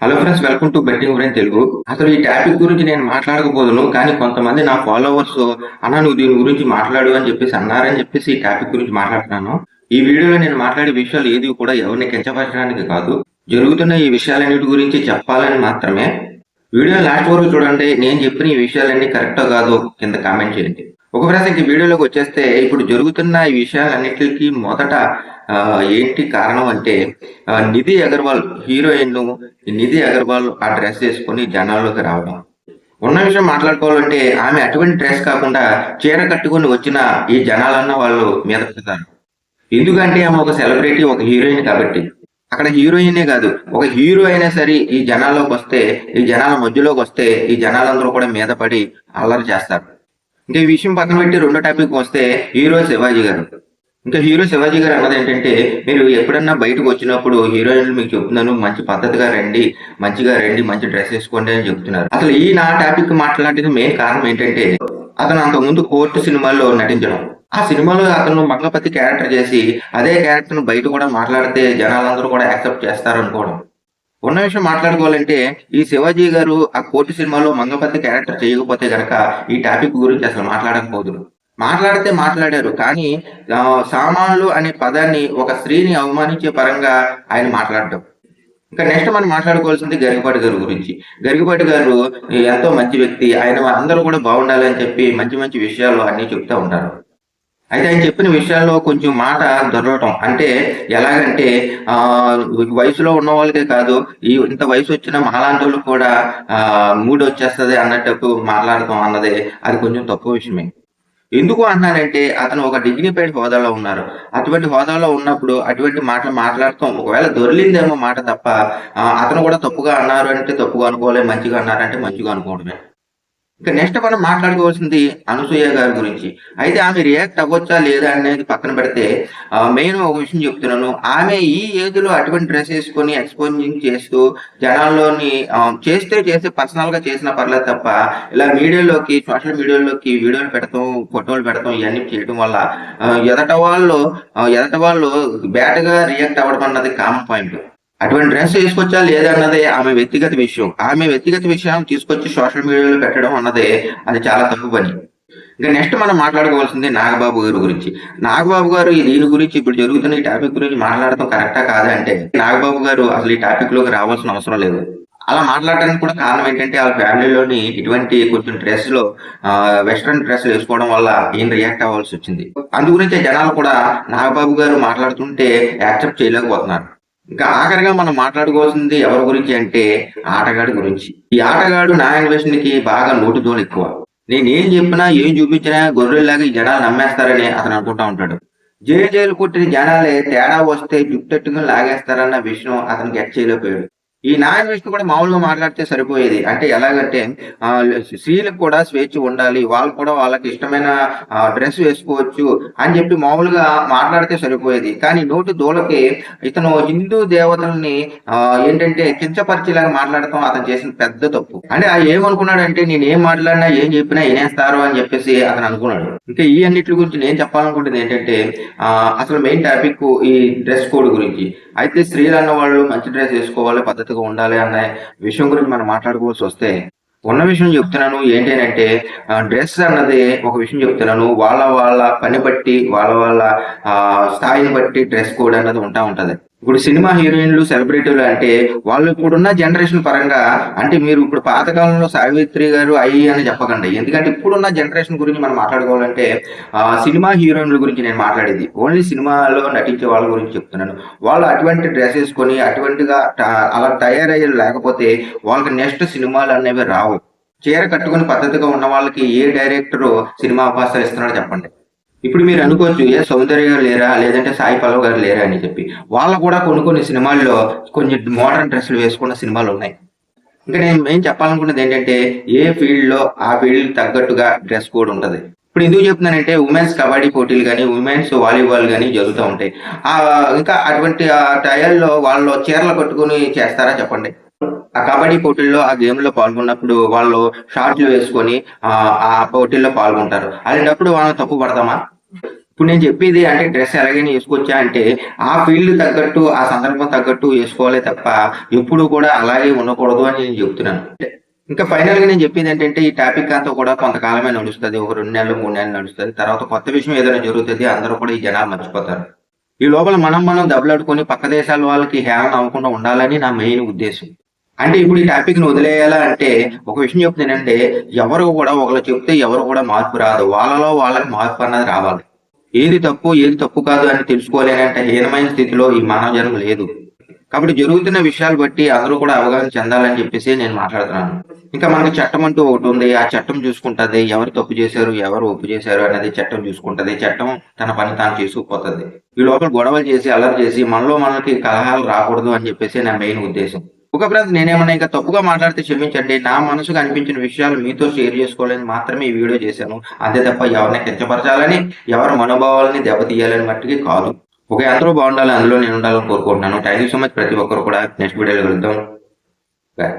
Hello friends welcome to betting గురించి తెలుగు అసలు ఈ టాపిక్ గురించి నేను మాట్లాడకపోదును కానీ కొంతమంది నా ఫాలోవర్స్ అన్న నువ్వు దీని గురించి మాట్లాడు అని చెప్పేసి అన్నారని చెప్పేసి ఈ టాపిక్ గురించి మాట్లాడుతున్నాను. ఈ వీడియోలో నేను మాట్లాడే విషయాలు ఏది కూడా ఎవరిని కించపరచడానికి కాదు. జరుగుతున్న ఈ విషయాలన్నిటి గురించి చెప్పాలని మాత్రమే. వీడియో లాస్ట్ వరకు చూడండి నేను చెప్పిన ఈ విషయాలన్నీ కరెక్టో కాదో కింద కామెంట్ చేయండి. ఒక ఫ్రెండ్స్ ఇంక వీడియోలోకి వచ్చేస్తే ఇప్పుడు జరుగుతున్న ఈ విషయాలన్నిటికి మొదట ఏంటి కారణం అంటే నిధి అగర్వాల్ హీరోయిన్ నిధి అగర్వాల్ ఆ డ్రెస్ వేసుకొని జనాల్లోకి రావడం. ఉన్న విషయం మాట్లాడుకోవాలంటే ఆమె అటువంటి డ్రెస్ కాకుండా చీర కట్టుకొని వచ్చిన ఈ జనాలన్న వాళ్ళు మీద పడతారు. ఎందుకంటే ఆమె ఒక సెలబ్రిటీ ఒక హీరోయిన్ కాబట్టి. అక్కడ హీరోయినే కాదు ఒక హీరో అయినా సరే ఈ జనాల్లోకి వస్తే ఈ జనాల మధ్యలోకి వస్తే ఈ జనాలందరూ కూడా మీద పడి అల్లరి చేస్తారు. ఇంకా ఈ విషయం పక్కన పెట్టి రెండో టాపిక్ వస్తే హీరో శివాజీ గారు. ఇంకా హీరో శివాజీ గారు అన్నది ఏంటంటే మీరు ఎప్పుడన్నా బయటకు వచ్చినప్పుడు హీరోయిన్లు మీకు చెప్తున్నాను మంచి పద్ధతిగా రండి మంచిగా రండి మంచి డ్రెస్ వేసుకోండి అని చెప్తున్నారు. అసలు ఈ నా టాపిక్ మాట్లాడేది మెయిన్ కారణం ఏంటంటే అతను అంతకుముందు కోర్టు సినిమాల్లో నటించడం. ఆ సినిమాలో అతను మంగపతి క్యారెక్టర్ చేసి అదే క్యారెక్టర్ బయట కూడా మాట్లాడితే జనాలందరూ కూడా యాక్సెప్ట్ చేస్తారు అనుకోవడం ఉన్న విషయం మాట్లాడుకోవాలంటే ఈ శివాజీ గారు ఆ కోటి సినిమాలో మంగపతి క్యారెక్టర్ చేయకపోతే గనక ఈ టాపిక్ గురించి అసలు మాట్లాడకపోదురు మాట్లాడితే మాట్లాడారు కానీ సామాన్లు అనే పదాన్ని ఒక స్త్రీని అవమానించే పరంగా ఆయన మాట్లాడటం ఇంకా నెక్స్ట్ మనం మాట్లాడుకోవాల్సింది గరిగపాటి గారి గురించి. గరిగపాటి గారు ఎంతో మంచి వ్యక్తి ఆయన అందరూ కూడా బాగుండాలి అని చెప్పి మంచి మంచి విషయాలు అన్ని చెప్తూ ఉంటారు. అయితే ఆయన చెప్పిన విషయాల్లో కొంచెం మాట దొరకటం. అంటే ఎలాగంటే ఆ వయసులో ఉన్న వాళ్ళకే కాదు ఈ ఇంత వయసు వచ్చిన మాలాంటి కూడా ఆ మూడు వచ్చేస్తది అన్నట్టు మాట్లాడటం అన్నది అది కొంచెం తక్కువ విషయమే. ఎందుకు అన్నానంటే అతను ఒక డిగ్నిఫైడ్ హోదాలో ఉన్నారు. అటువంటి హోదాలో ఉన్నప్పుడు అటువంటి మాటలు మాట్లాడటం ఒకవేళ దొరిలిందేమో మాట తప్ప అతను కూడా తప్పుగా అన్నారు అంటే తప్పుగా అనుకోలే మంచిగా అన్నారంటే మంచిగా అనుకోవడమే. ఇంకా నెక్స్ట్ మనం మాట్లాడుకోవాల్సింది అనసూయ గారి గురించి. అయితే ఆమె రియాక్ట్ అవ్వచ్చా లేదా అనేది పక్కన పెడితే మెయిన్ ఒక విషయం చెప్తున్నాను. ఆమె ఈ ఏజ్లో అటువంటి డ్రెస్ వేసుకొని ఎక్స్పోజింగ్ చేస్తూ జనాల్లోని చేస్తే చేస్తే పర్సనల్గా చేసిన పర్లేదు తప్ప ఇలా మీడియాలోకి సోషల్ మీడియాలోకి వీడియోలు పెడతాం ఫోటోలు పెడతాం ఇవన్నీ చేయడం వల్ల ఎదట వాళ్ళు ఎదట వాళ్ళు బ్యాడ్గా రియాక్ట్ అవ్వడం అన్నది కామన్ పాయింట్ అటువంటి డ్రెస్ తీసుకొచ్చా లేదన్నదే ఆమె వ్యక్తిగత విషయం. ఆమె వ్యక్తిగత విషయం తీసుకొచ్చి సోషల్ మీడియాలో పెట్టడం అన్నదే అది చాలా తప్పు పని. ఇంకా నెక్స్ట్ మనం మాట్లాడుకోవాల్సింది నాగబాబు గారి గురించి. నాగబాబు గారు ఈ దీని గురించి ఇప్పుడు జరుగుతున్న ఈ టాపిక్ గురించి మాట్లాడటం కరెక్టా కాదా అంటే నాగబాబు గారు అసలు ఈ టాపిక్లోకి రావాల్సిన అవసరం లేదు. అలా మాట్లాడడానికి కూడా కారణం ఏంటంటే వాళ్ళ ఫ్యామిలీలోని ఇటువంటి కొంచెం డ్రెస్లో వెస్ట్రన్ డ్రెస్ వేసుకోవడం వల్ల ఈయన రియాక్ట్ అవ్వాల్సి వచ్చింది. అందు గురించి జనాలు కూడా నాగబాబు గారు మాట్లాడుతుంటే యాక్సెప్ట్ చేయలేకపోతున్నారు. ఇంకా ఆఖరిగా మనం మాట్లాడుకోవాల్సింది ఎవరి గురించి అంటే ఆటగాడి గురించి. ఈ ఆటగాడు నా ఇన్వెస్ట్మెంట్కి బాగా నోటు దోలు ఎక్కువ. నేనేం చెప్పినా ఏం చూపించినా గొర్రెల్లాగా ఈ జనాలు నమ్మేస్తారని అతను అనుకుంటా ఉంటాడు. జైలు జైలు కొట్టిన జనాలే తేడా వస్తే జుట్టెట్టుకుని లాగేస్తారన్న విషయం అతను గెట్ చేయలేకపోయాడు ఈ నారాయణ విష్ణు కూడా మామూలుగా మాట్లాడితే సరిపోయేది. అంటే ఎలాగంటే ఆ, స్త్రీలకు కూడా స్వేచ్ఛ ఉండాలి వాళ్ళు కూడా వాళ్ళకి ఇష్టమైన డ్రెస్ వేసుకోవచ్చు అని చెప్పి మామూలుగా మాట్లాడితే సరిపోయేది. కానీ నోటి దూలకి ఇతను హిందూ దేవతల్ని ఆ, ఏంటంటే కించపరిచేలాగా మాట్లాడటం అతను చేసిన పెద్ద తప్పు. అంటే ఆ ఏమనుకున్నాడంటే నేను ఏం మాట్లాడినా ఏం చెప్పినా వినేస్తారు అని చెప్పేసి అతను అనుకున్నాడు. ఇంకా ఈ అన్నిటి గురించి నేను చెప్పాలనుకుంటుంది ఏంటంటే ఆ, అసలు మెయిన్ టాపిక్ ఈ డ్రెస్ కోడ్ గురించి. అయితే స్త్రీలు అన్న వాళ్ళు మంచి డ్రెస్ వేసుకోవాలి పద్ధతిగా ఉండాలి అనే విషయం గురించి మనం మాట్లాడుకోవాల్సి వస్తే ఉన్న విషయం చెప్తున్నాను. ఏంటి అంటే డ్రెస్ అన్నది ఒక విషయం చెప్తున్నాను. వాళ్ళ వాళ్ళ పని బట్టి వాళ్ళ వాళ్ళ ఆ, స్థాయిని బట్టి డ్రెస్ కోడ్ అన్నది ఉంటా ఉంటది. ఇప్పుడు సినిమా హీరోయిన్లు సెలబ్రిటీలు అంటే వాళ్ళు ఇప్పుడున్న జనరేషన్ పరంగా అంటే మీరు ఇప్పుడు పాతకాలంలో సావిత్రి గారు అయ్యి అని చెప్పకండి. ఎందుకంటే ఇప్పుడున్న జనరేషన్ గురించి మనం మాట్లాడుకోవాలంటే సినిమా హీరోయిన్ల గురించి నేను మాట్లాడేది. ఓన్లీ సినిమాలో నటించే వాళ్ళ గురించి చెప్తున్నాను. వాళ్ళు అటువంటి డ్రెస్ వేసుకొని అటువంటిగా అలా తయారయ్యే లేకపోతే వాళ్ళకి నెక్స్ట్ సినిమాలు అనేవి రావు. చీర కట్టుకుని పద్ధతిగా ఉన్న వాళ్ళకి ఏ డైరెక్టర్ సినిమా అవకాశాలు ఇస్తున్నాడో చెప్పండి. ఇప్పుడు మీరు అనుకోవచ్చు ఏ సౌందర్య గారు లేరా? లేదంటే సాయి పల్లవ్ గారు లేరా? అని చెప్పి. వాళ్ళు కూడా కొన్ని కొన్ని సినిమాల్లో కొంచెం మోడర్న్ డ్రెస్సులు వేసుకున్న సినిమాలు ఉన్నాయి. ఇంకా నేను ఏం చెప్పాలనుకున్నది ఏంటంటే ఏ ఫీల్డ్లో ఆ ఫీల్డ్ తగ్గట్టుగా డ్రెస్ కోడ్ ఉంటుంది. ఇప్పుడు ఎందుకు చెప్తున్నానంటే ఉమెన్స్ కబడ్డీ పోటీలు కానీ ఉమెన్స్ వాలీబాల్ కానీ జరుగుతూ ఉంటాయి. ఆ ఇంకా అటువంటి ఆ టైర్లో వాళ్ళు చీరలు కట్టుకుని చేస్తారా చెప్పండి? ఆ కబడ్డీ పోటీల్లో ఆ గేమ్లో పాల్గొన్నప్పుడు వాళ్ళు షార్ట్లు వేసుకొని ఆ పోటీల్లో పాల్గొంటారు. అలాంటప్పుడు వాళ్ళు తప్పు పడతామా? ఇప్పుడు నేను చెప్పేది అంటే డ్రెస్ ఎలాగైనా వేసుకోవచ్చా అంటే ఆ ఫీల్డ్ తగ్గట్టు ఆ సందర్భం తగ్గట్టు వేసుకోవాలి తప్ప ఎప్పుడు కూడా అలాగే ఉండకూడదు అని నేను చెప్తున్నాను. ఇంకా ఫైనల్గా నేను చెప్పేది ఏంటంటే ఈ టాపిక్ అంతా కూడా కొంతకాలమే నడుస్తుంది. ఒక రెండు నెలలు మూడు నెలలు నడుస్తుంది. తర్వాత కొత్త విషయం ఏదైనా జరుగుతుంది అందరూ కూడా ఈ జనాలు మర్చిపోతారు. ఈ లోపల మనం మనం దెబ్బలాడుకొని పక్క దేశాల వాళ్ళకి హేళన అవ్వకుండా ఉండాలని నా మెయిన్ ఉద్దేశం. అంటే ఇప్పుడు ఈ టాపిక్ను వదిలేయాలా అంటే ఒక విషయం చెప్తానంటే ఎవరు కూడా ఒకరు చెప్తే ఎవరు కూడా మార్పు రాదు. వాళ్ళలో వాళ్ళకి మార్పు అన్నది రావాలి. ఏది తప్పు ఏది తప్పు కాదు అని తెలుసుకోలేనంటే హీనమైన స్థితిలో ఈ మానవ జన్మ లేదు. కాబట్టి జరుగుతున్న విషయాలు బట్టి అందరూ కూడా అవగాహన చెందాలని చెప్పేసి నేను మాట్లాడుతున్నాను. ఇంకా మనకి చట్టం అంటూ ఒకటి ఉంది. ఆ చట్టం చూసుకుంటది. ఎవరు తప్పు చేశారు ఎవరు ఒప్పు చేశారు అనేది చట్టం చూసుకుంటది. చట్టం తన పని తాను చేసుకుపోతుంది. ఈ లోపల గొడవలు చేసి అల్లరి చేసి మనలో మనకి కలహాలు రాకూడదు అని చెప్పేసి నా మెయిన్ ఉద్దేశం. ఒక బ్రదర్ నేనేమన్నా ఇంకా తప్పుగా మాట్లాడితే క్షమించండి. నా మనసుకు అనిపించిన విషయాలు మీతో షేర్ చేసుకోవాలని మాత్రమే ఈ వీడియో చేశాను. అంతే తప్ప ఎవరిని కించపరచాలని ఎవరి మనోభావాలని దెబ్బతీయాలని మట్టికి కాదు. ఓకే అందరూ బాగుండాలి. అందులో నేను ఉండాలని కోరుకుంటున్నాను. థ్యాంక్ యూ సో మచ్ ప్రతి ఒక్కరు కూడా. నెక్స్ట్ వీడియోలో కలుద్దాం. బాయ్